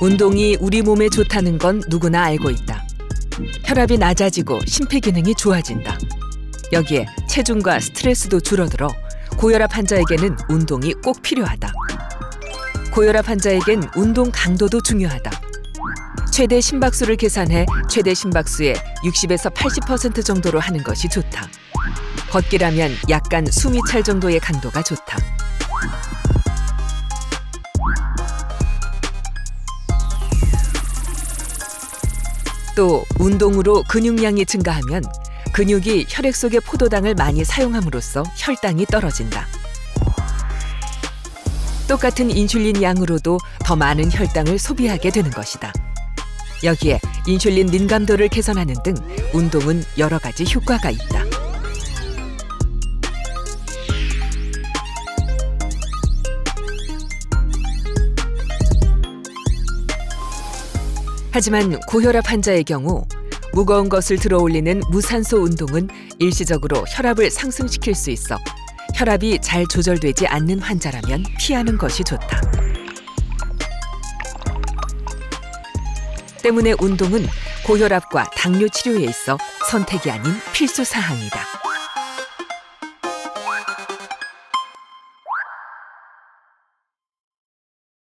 운동이 우리 몸에 좋다는 건 누구나 알고 있다. 혈압이 낮아지고 심폐 기능이 좋아진다. 여기에 체중과 스트레스도 줄어들어 고혈압 환자에게는 운동이 꼭 필요하다. 고혈압 환자에겐 운동 강도도 중요하다. 최대 심박수를 계산해 최대 심박수의 60에서 80% 정도로 하는 것이 좋다. 걷기라면 약간 숨이 찰 정도의 강도가 좋다. 또 운동으로 근육량이 증가하면 근육이 혈액 속의 포도당을 많이 사용함으로써 혈당이 떨어진다. 똑같은 인슐린 양으로도 더 많은 혈당을 소비하게 되는 것이다. 여기에 인슐린 민감도를 개선하는 등 운동은 여러 가지 효과가 있다. 하지만 고혈압 환자의 경우 무거운 것을 들어 올리는 무산소 운동은 일시적으로 혈압을 상승시킬 수 있어 혈압이 잘 조절되지 않는 환자라면 피하는 것이 좋다. 때문에 운동은 고혈압과 당뇨 치료에 있어 선택이 아닌 필수 사항이다.